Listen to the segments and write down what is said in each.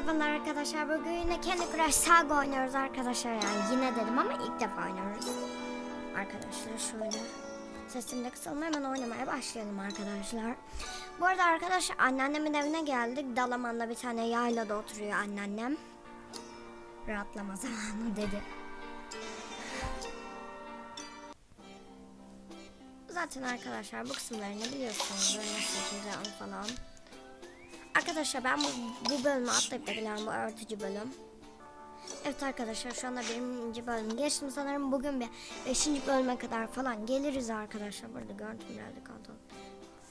Merhabalar arkadaşlar. Bugün yine Candy Crush Saga oynuyoruz arkadaşlar. Yani yine dedim ama ilk defa oynuyoruz. Arkadaşlar şöyle sesini de kısalım hemen oynamaya başlayalım arkadaşlar. Bu arada arkadaşlar anneannemin evine geldik. Dalaman'da bir tane yaylada oturuyor anneannem. Rahatlama zamanı dedi. Zaten arkadaşlar bu kısımlarını biliyorsunuz. Böyle nasıl falan. Arkadaşlar ben bu, bu bölümü atlayıp da geliyorum bu öğretici bölüm. Evet arkadaşlar şu anda birinci bölüm geçtim sanırım bugün bir beşinci bölüme kadar falan geliriz arkadaşlar. Burada gördüm birazcık kaldı.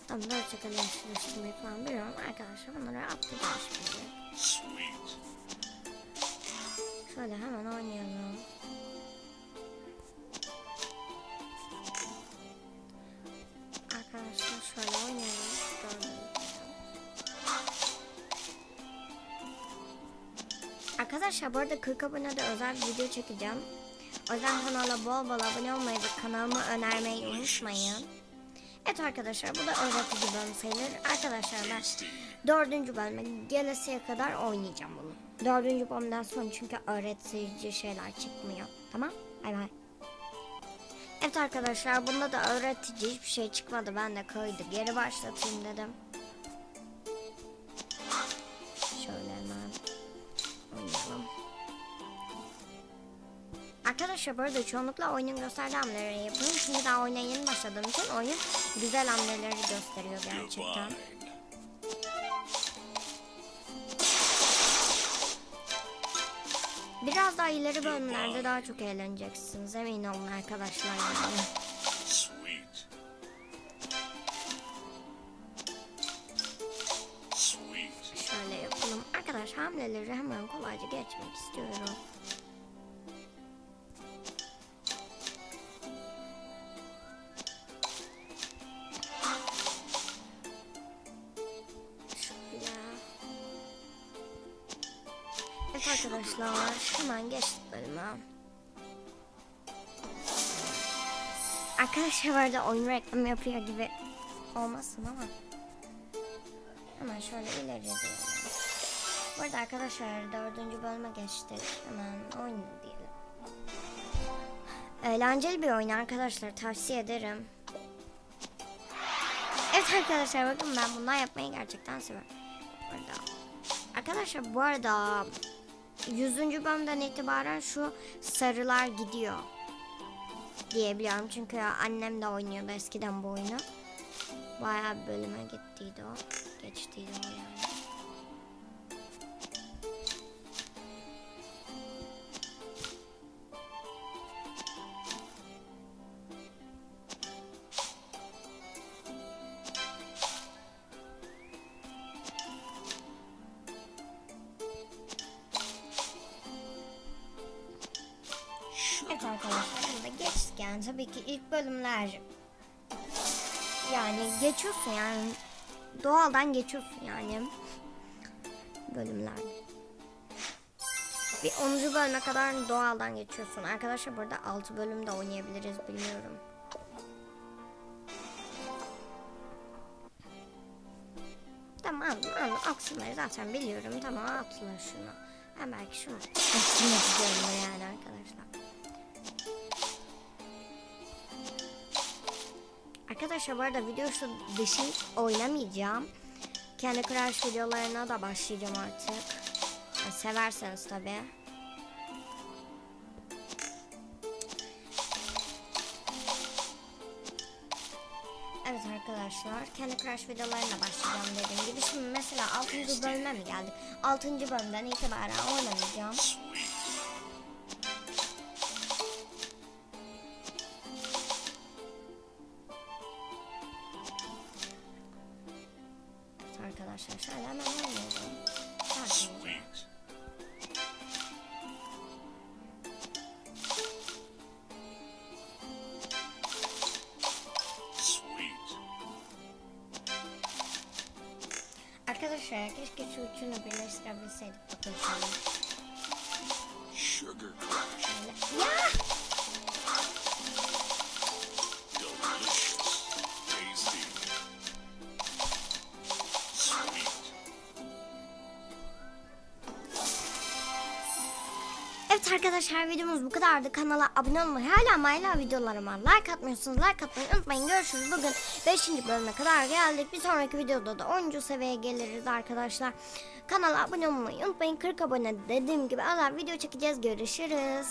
Tam dört çakalı yaşlaştırmayı falan biliyorum arkadaşlar bunları atlayacağız şimdi. Şöyle hemen oynayalım. Arkadaşlar bu arada 40 abonede özel bir video çekeceğim. O yüzden kanala bol bol abone olmayı ve kanalımı önermeyi unutmayın. Evet arkadaşlar bu da öğretici bölüm sayılır. Arkadaşlar ben dördüncü bölüme gelesiye kadar oynayacağım bunu. Dördüncü bölümden sonra çünkü öğretici şeyler çıkmıyor. Tamam? Bay bay. Evet arkadaşlar bunda da öğretici hiçbir şey çıkmadı. Ben de kaydı geri başlatayım dedim. Arkadaşlar bu arada çoğunlukla oyunun gösterdiği hamleleri yapıyorum. Çünkü daha oyuna yeni başladığım için oyun güzel hamleleri gösteriyor gerçekten. Biraz daha ileri bölümlerde daha çok eğleneceksiniz. Emin olun arkadaşlar yani. Şöyle yapalım. Arkadaş hamleleri hemen kolayca geçmek istiyorum. Evet arkadaşlar hemen geçtik bölüme. Arkadaşlar da oyun reklamı yapıyor gibi olmasın ama. Hemen şöyle ileriye diyelim. Bu arada arkadaşlar dördüncü bölüme geçtik. Hemen oyun diyelim. Eğlenceli bir oyun arkadaşlar tavsiye ederim. Evet arkadaşlar bakın ben bundan yapmayı gerçekten seviyorum. Bu arada. Arkadaşlar bu arada 100. bölümden itibaren şu sarılar gidiyor diyebiliyorum. Çünkü annem de oynuyordu eskiden bu oyunu. Bayağı bir bölüme gittiydi o. Geçtiydi o yani. Arkadaşlar burada geçtik yani tabii ki ilk bölümler yani geçiyorsun yani doğaldan geçiyorsun yani bölümlerde. Bir 10. bölüme kadar doğaldan geçiyorsun. Arkadaşlar burada 6 bölümde oynayabiliriz bilmiyorum. Tamam anladım. O kısımları zaten biliyorum. Tamam atla şunu. Ben belki şunu istiyorum yani arkadaşlar. Arkadaşlar bu arada video şu dışı oynamayacağım. Kendi Crash videolarına da başlayacağım artık. Yani severseniz tabi. Evet arkadaşlar kendi Crash videolarına başlayacağım dediğim gibi. Şimdi mesela 6. bölüme mi geldik? 6. bölümden itibaren oynamayacağım. Şöyle hemen oynayalım. Sakin. Arkadaşlar keşke şu üçünü birleştirebilseydik. Bakın şöyle. Sugar. Şöyle. Ya! Evet arkadaşlar videomuz bu kadardı. Kanala abone olmayı hala hala videolarıma like atmıyorsunuz. Like atmayı unutmayın. Görüşürüz. Bugün 5. bölüme kadar geldik. Bir sonraki videoda da 10. seviyeye geliriz arkadaşlar. Kanala abone olmayı unutmayın. 40 abone dediğim gibi özel video çekeceğiz. Görüşürüz.